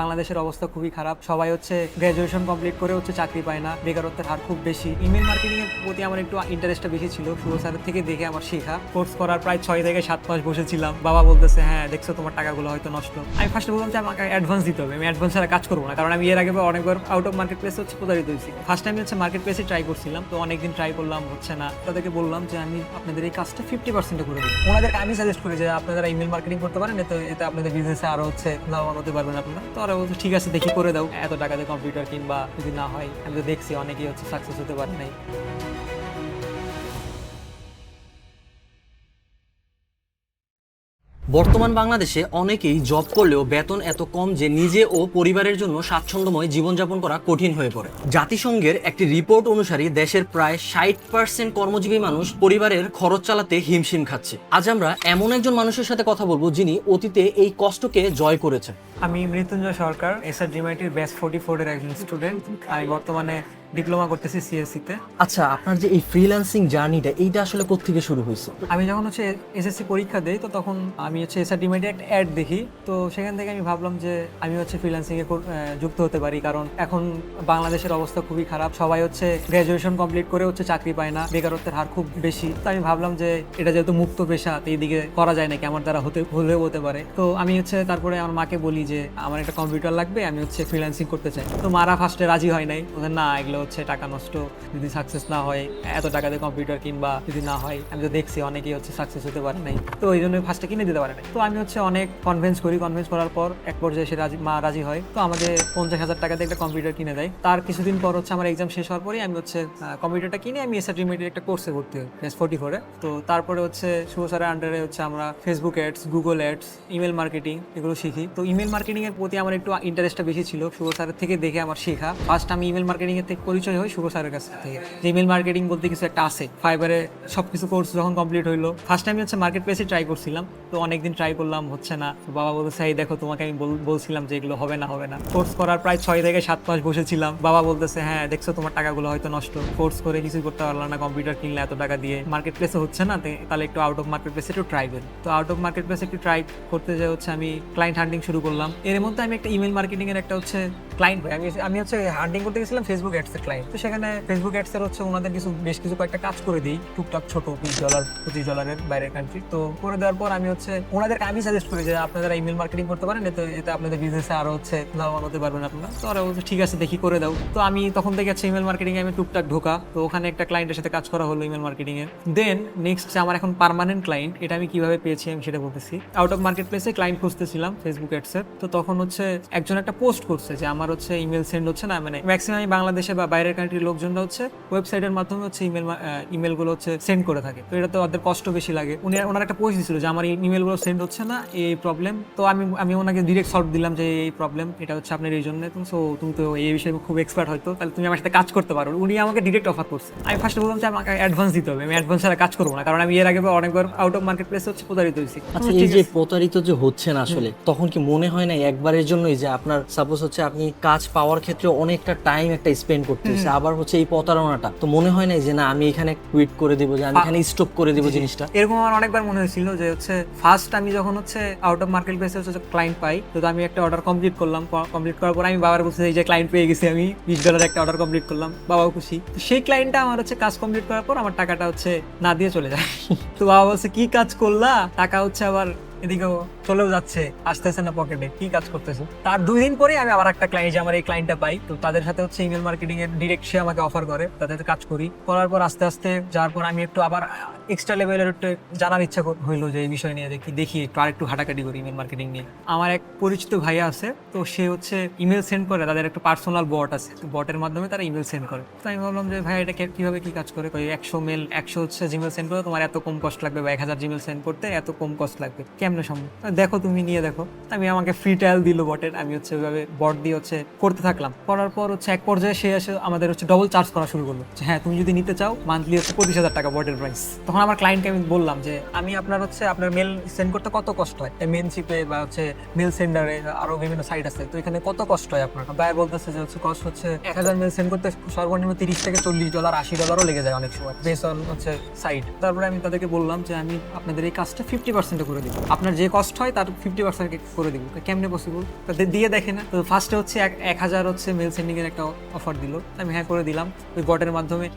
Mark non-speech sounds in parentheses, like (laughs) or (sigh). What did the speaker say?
বাংলাদেশের অবস্থা খুবই খারাপ। সবাই হচ্ছে গ্র্যাজুয়েশন কমপ্লিট করে হচ্ছে চাকরি পায় না। বেকারত্বের হার খুব বেশি। ইমেল মার্কেটিং এর প্রতি আমার একটু ইন্টারেস্টটা বেশি ছিল। শুভ স্যারের থেকে দেখে আমার শেখা। কোর্স করার প্রায় ছয় থেকে সাত মাস বসেছিলাম। বাবা বলতেছে হ্যাঁ দেখছ তোমার টাকাগুলো হয়তো নষ্ট। আমি ফার্স্টে বললাম যে, আমাকে অ্যাডভান্স দিতে হবে। আমি অ্যাডভান্স ছাড়া কাজ করব না। কারণ আমি এর আগে অনেকবার আউট অফ মার্কেট প্লেসে হচ্ছে প্রতারিত হয়েছি। ফার্স্ট টাইম হচ্ছে মার্কেট প্লেসে ট্রাই করছিলাম। তো অনেকদিন ট্রাই করলাম, হচ্ছে না। তাদেরকে বললাম যে, আমি আপনাদের এই কাজটা ফিফটি পার্সেন্টে করে দিই ওনাদেরকে আমি সাজেস্ট করি যে, আপনারা ইমেল মার্কেটিং করতে পারেন। এতে এতে আপনাদের বিজনেসে আরও হচ্ছে লাভবান হতে পারবেন আপনারা। তো ওরা বলছে ঠিক আছে, দেখি করে দাও। এত টাকা দিয়ে কম্পিউটার কিংবা যদি না হয়, আমি তো দেখছি অনেকেই হচ্ছে সাকসেস হতে পারে নাই। বর্তমান বাংলাদেশে অনেকেই জব করলেও বেতন এত কম যে নিজে ও পরিবারের জন্য স্বাচ্ছন্দ্যময় জীবনযাপন করা কঠিন হয়ে পড়ে। জাতিসংঘের একটি রিপোর্ট অনুসারে দেশের প্রায় ষাট পার্সেন্ট কর্মজীবী মানুষ পরিবারের খরচ চালাতে হিমশিম খাচ্ছে। আজ আমরা এমন একজন মানুষের সাথে কথা বলব যিনি অতীতে এই কষ্টকে জয় করেছেন। আমি মৃত্যুঞ্জয় সরকার এসআর জিমাইটির ব্যাচ ফোর্টি ফোরের একজন স্টুডেন্ট আমি বর্তমানে ডিপ্লোমা করতেছি সিএসসি তে। আচ্ছা আপনার যে এই ফ্রিল্যান্সিং জার্নিটা এইটা আসলে কোত্থেকে শুরু হয়েছে? আমি যখন হচ্ছে এসএসসি পরীক্ষা দেই তো তখন আমি হচ্ছে এসআর ডিমেটে একটা অ্যাড দেখি। তো সেখান থেকে আমি ভাবলাম যে আমি হচ্ছে ফ্রিল্যান্সিং এ যুক্ত হতে পারি। কারণ এখন বাংলাদেশের অবস্থা খুবই খারাপ। সবাই হচ্ছে গ্র্যাজুয়েশন কমপ্লিট করে হচ্ছে চাকরি পায় না। বেকারত্বের হার খুব বেশি। তো আমি ভাবলাম যে এটা যেহেতু মুক্ত পেশা তো এইদিকে করা যায় নাকি? আমার দ্বারা হতে হলেও হতে পারে। তো আমি হচ্ছে তারপরে আমার মাকে বলি যে আমার একটা কম্পিউটার লাগবে আমি হচ্ছে ফ্রিল্যান্সিং করতে চাই। তো মারা ফার্স্টে রাজি হয় নাই। ওদের না এগুলো হচ্ছে টাকা নষ্ট যদি সাকসেস না হয়, এত টাকা দিয়ে কম্পিউটার কিনবা যদি না হয়, আমি তো দেখছি অনেকেই হচ্ছে সাকসেস হতে পারে নাই। তো এই জন্য ফার্স্টে কিনে দিতে পারে নাই। তো আমি হচ্ছে অনেক কনভিন্স করি কনভিন্স করার পর এক পর্যায়ে সে রাজি, মা রাজি হয়। তো আমাদের পঞ্চাশ হাজার টাকা দিয়ে একটা কম্পিউটার কিনে দেয়। তার কিছুদিন পর হচ্ছে আমার এক্সাম শেষ হওয়ার পরেই আমি হচ্ছে কম্পিউটারটা কিনে আমি এসআর রিমেডির একটা কোর্সে ভর্তি হই এস ফোর্টি ফোরে তো তারপরে হচ্ছে শুভ স্যারের আন্ডারে হচ্ছে আমরা Facebook ads Google ads email marketing এগুলো শিখি। তো ইমেল মার্কেটিংয়ের প্রতি আমার একটু ইন্টারেস্টটা বেশি ছিল। শুভ স্যারের থেকে দেখে আমার শেখা। ফার্স্ট আমি ইমেল মার্কেটিংয়ের থেকে পরিচয় হয় শুভ স্যারের কাছ থেকে। যে ইমেল মার্কেটিং বলতে কিছু একটা আছে। ফাইবারে সব কিছু কোর্স যখন কমপ্লিট হইল। ফার্স্ট টাইম হচ্ছে মার্কেট প্লেসে ট্রাই করছিলাম। তো অনেকদিন ট্রাই করলাম, হচ্ছে না। বাবা বলতেছে, এই দেখো, তোমাকে আমি বল- বলছিলাম যে এগুলো হবে না হবে না। কোর্স করার প্রায় ছয় থেকে সাত মাস বসেছিলাম। বাবা বলতেছে হ্যাঁ দেখছ, তোমার টাকাগুলো হয়তো নষ্ট। কোর্স করে কিছুই করতে পারলাম না কম্পিউটার কিনলে এত টাকা দিয়ে। মার্কেট প্লেসে হচ্ছে না তাহলে একটু আউট অফ মার্কেট প্লেসে একটু ট্রাই করি। তো আউট অফ মার্কেট প্লেসে একটু ট্রাই করতে যে হচ্ছে আমি ক্লায়েন্ট হান্টিং শুরু করলাম। এর মধ্যে আমি একটা ইমেল মার্কেটিং এর একটা হচ্ছে ক্লায়েন্ট আমি আমি হচ্ছে হান্টিং করতে গেছিলাম ফেসবুক অ্যাডস ক্লায়েন্ট তো সেখানে ফেসবুক অ্যাডস এর হচ্ছে ওনাদের কিছু, বেশ কিছু কয়েকটা কাজ করে দিই। টুকটাক ছোট বিশ ডলার পঁচিশ ডলারের বাইরের কান্ট্রি তো করে দেওয়ার পর আমি হচ্ছে, ওনাদেরকে আমি সাজেস্ট করি যে আপনারা ইমেল মার্কেটিং করতে পারেন, এতে এতে আপনাদের বিজনেসে আরও হচ্ছে লাভবান হতে পারবেন আপনারা। তো ওরা বলছে, ঠিক আছে, দেখি, করে দাও। তো আমি তখন থেকে হচ্ছে ইমেল মার্কেটিং আমি টুকটাক ঢোকা। তো ওখানে একটা ক্লায়েন্টের সাথে কাজ করা হলো ইমেল মার্কেটিং এর দেন নেক্সট আমার এখন পার্মানেন্ট ক্লায়েন্ট এটা আমি কীভাবে পেয়েছি আমি সেটা বলতেছি। আউট অফ মার্কেট প্লেসে ক্লায়েন্ট খুঁজতেছিলাম ফেসবুক অ্যাডস এর। তো তখন হচ্ছে একজন একটা পোস্ট করছে যে, আমার হচ্ছে ইমেল সেন্ড হচ্ছে না। মানে ম্যাক্সিমাম বাংলাদেশে বা বাইরের কান্ট্রির লোকজনরা হচ্ছে ওয়েবসাইটের মাধ্যমে হচ্ছে ইমেল ইমেলগুলো হচ্ছে সেন্ড করে থাকে। তো এটা তো ওদের কষ্ট বেশি লাগে। উনি ওনার একটা পোস্ট দিছিল যে আমার ইমেলগুলো সেন্ড হচ্ছে না এই প্রবলেম তো আমি আমি ওনাকে ডিরেক্ট সলভ দিলাম যে এই প্রবলেম এটা হচ্ছে আপনার এই জন্য। সো তুমি তো এই বিষয়ে খুব এক্সপার্ট হয়তো তাহলে তুমি আমার সাথে কাজ করতে পারো। উনি আমাকে ডিরেক্ট অফার করছে। আমি ফার্স্টে বললাম যে আমাকে অ্যাডভান্স দিতে হবে। আমি অ্যাডভান্স ছাড়া কাজ করব না কারণ আমি এর আগে অনেকবার আউট অফ মার্কেট প্লেসে হচ্ছে প্রতারিত হয়েছি। আচ্ছা এই যে প্রতারিত যে হচ্ছেন আসলে তখন কি মনে হয় না একবারের জন্যই যে আপনার সাপোজ হচ্ছে আপনি কাজ পাওয়ার ক্ষেত্রে অনেকটা টাইম একটা স্পেন্ড করতে হচ্ছে আবার হচ্ছে এই প্রতারণাটা। তো মনে হয় না যে না আমি এখানে কুইট করে দিব যে আমি এখানে স্টপ করে দিব জিনিসটা? এরকম আমার অনেকবার মনে হয়েছিল যে হচ্ছে ফার্স্ট আমি যখন হচ্ছে আউট অফ মার্কেট প্লেসে হচ্ছে ক্লায়েন্ট পাই তো আমি একটা অর্ডার কমপ্লিট করলাম কমপ্লিট করার পর আমি বাবার বলছি এই যে ক্লায়েন্ট পেয়ে গেছি আমি বিশ ডলার একটা অর্ডার কমপ্লিট করলাম বাবাও খুশি। তো সেই ক্লায়েন্টটা আমার হচ্ছে কাজ কমপ্লিট করার পর আমার টাকাটা হচ্ছে না দিয়ে চলে যায়। (laughs) তো বাবা বলছে কি কাজ করলা? টাকা হচ্ছে আবার এদিকেও চলেও যাচ্ছে, আসতেছে না পকেটে কি কাজ করতেছে? তার দুই দিন পরে আমি আবার একটা ক্লায়েন্ট আমার এই ক্লায়েন্টটা পাই। তো তাদের সাথে হচ্ছে ইমেল মার্কেটিং এর ডিরেক্ট সে আমাকে অফার করে, তাদের কাজ করি। করার পর আস্তে আস্তে যাওয়ার পর আমি একটু আবার এক্সট্রা লেভেলের একটু জানার ইচ্ছা হইল যে এই বিষয় নিয়ে দেখি দেখি একটু আরেকটু হাঁটাকাটি করি ইমেল মার্কেটিং নিয়ে। আমার এক পরিচিত ভাইয়া আছে, তো সে হচ্ছে ইমেল সেন্ড করে, তাদের একটা পার্সোনাল বট আছে। বটের মাধ্যমে তারা ইমেল সেন্ড করে। তো আমি ভাবলাম যে ভাই, এটা কীভাবে কী কাজ করে? একশো মেল একশো হচ্ছে জিমেল সেন্ড করে, তোমার এত কম কস্ট লাগবে বা এক হাজার জিমেল সেন্ড করতে এত কম কস্ট লাগবে। কেমনে সম্ভব? দেখো তুমি, নিয়ে দেখো। আমি আমাকে ফ্রি ট্রায়াল দিল বটের আমি হচ্ছে ওইভাবে বট দিয়ে হচ্ছে করতে থাকলাম। করার পর হচ্ছে এক পর্যায়ে সে এসে আমাদের হচ্ছে ডবল চার্জ করা শুরু করল। হ্যাঁ তুমি যদি নিতে চাও মান্থলি হচ্ছে পঁচিশ হাজার টাকা বটের প্রাইস তখন আমার ক্লায়েন্টকে আমি বললাম যে, আমি আপনার হচ্ছে আপনার মেল সেন্ড করতে কত কষ্ট হয়? মেন মেনশিপে বা হচ্ছে মেল সেন্ডারে আরও বিভিন্ন সাইট আছে। তো এখানে কত কষ্ট হয় আপনার? ভাই বলতেছে যে হচ্ছে কষ্ট হচ্ছে এক হাজার মেল সেন্ড করতে সর্বনিম্ন তিরিশ থেকে চল্লিশ ডলার আশি ডলারও লেগে যায় অনেক সময় বেস অন হচ্ছে সাইট তারপরে আমি তাদেরকে বললাম যে, আমি আপনাদের এই কাজটা ফিফটি পার্সেন্টে করে দিব। আপনার যে কষ্ট হয় তার ফিফটি পার্সেন্ট করে দিব। কেমনে পসিবল তাদের দিয়ে দেখে না। তো ফার্স্টে হচ্ছে এক হাজার হচ্ছে মেল সেন্ডিং এর একটা অফার দিল। আমি হ্যাঁ করে দিলাম। ওই বটের মাধ্যমে